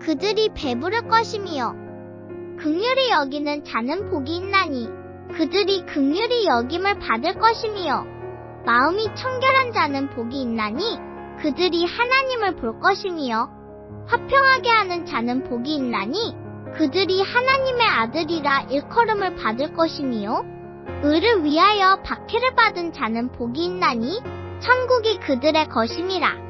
그들이 배부를 것임이요 극률이 여기는 자는 복이 있나니 그들이 극률이 여김을 받을 것임이요 마음이 청결한 자는 복이 있나니 그들이 하나님을 볼 것임이요 화평하게 하는 자는 복이 있나니 그들이 하나님의 아들이라 일컬음을 받을 것이니요. 의를 위하여 박해를 받은 자는 복이 있나니 천국이 그들의 것임이라.